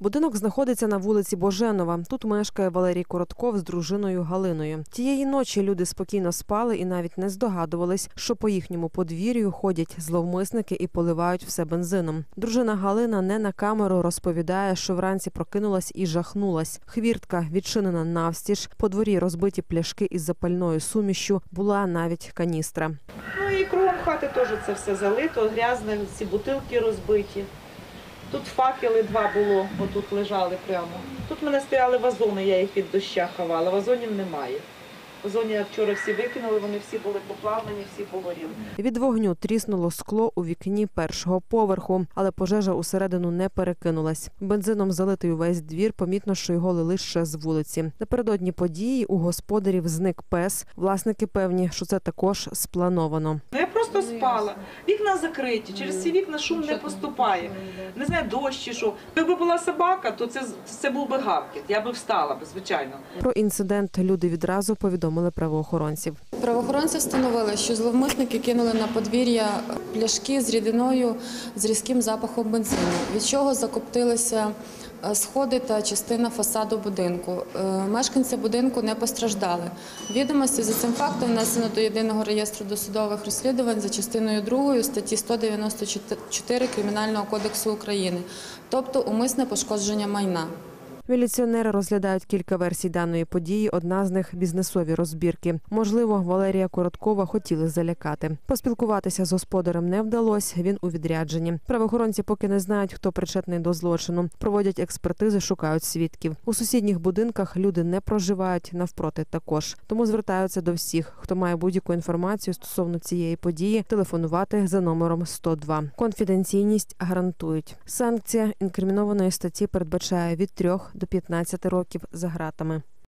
Будинок знаходиться на вулиці Боженова. Тут мешкає Валерій Коротков з дружиною Галиною. Тієї ночі люди спокійно спали і навіть не здогадувались, що по їхньому подвір'ю ходять зловмисники і поливають все бензином. Дружина Галина не на камеру розповідає, що вранці прокинулась і жахнулась. Хвіртка відчинена навстіж, по дворі розбиті пляшки із запальною сумішю, була навіть каністра. Ну і кругом хати теж це все залито, грязне, ці бутилки розбиті. Тут факели два було, бо тут лежали прямо. Тут в мене стояли вазони, я їх від доща ховала. Вазонів немає. Вазоні я вчора всі викинули, вони всі були поплавлені, всі погоріли. Від вогню тріснуло скло у вікні першого поверху, але пожежа усередину не перекинулась. Бензином залитий увесь двір. Помітно, що його лили ще з вулиці. Напередодні події у господарів зник пес. Власники певні, що це також сплановано. Ну я просто спала. Вікна закриті, через ці вікна шум не поступає. Не знаю, дощ чи що. Якби була собака, то це, це був би гавкіт. Я би встала, би, звичайно. Про інцидент люди відразу повідомили правоохоронців. Правоохоронці встановили, що зловмисники кинули на подвір'я пляшки з рідиною з різким запахом бензину, від чого закоптилися е, сходи та частина фасаду будинку. Е, Мешканці будинку не постраждали. Відомості за цим фактом внесено до єдиного реєстру досудових розслідувань за частиною 2 статті 194 Кримінального кодексу України, тобто умисне пошкодження майна. Міліціонери розглядають кілька версій даної події. Одна з них бізнесові розбірки. Можливо, Валерія Короткова хотіли залякати. Поспілкуватися з господарем не вдалося. Він у відрядженні. Правоохоронці поки не знають, хто причетний до злочину. Проводять експертизи, шукають свідків. У сусідніх будинках люди не проживають навпроти також. Тому звертаються до всіх, хто має будь-яку інформацію стосовно цієї події, телефонувати за номером 102. Конфіденційність гарантують. Санкція інкримінованої статті передбачає від 3 до 15 років за гратами.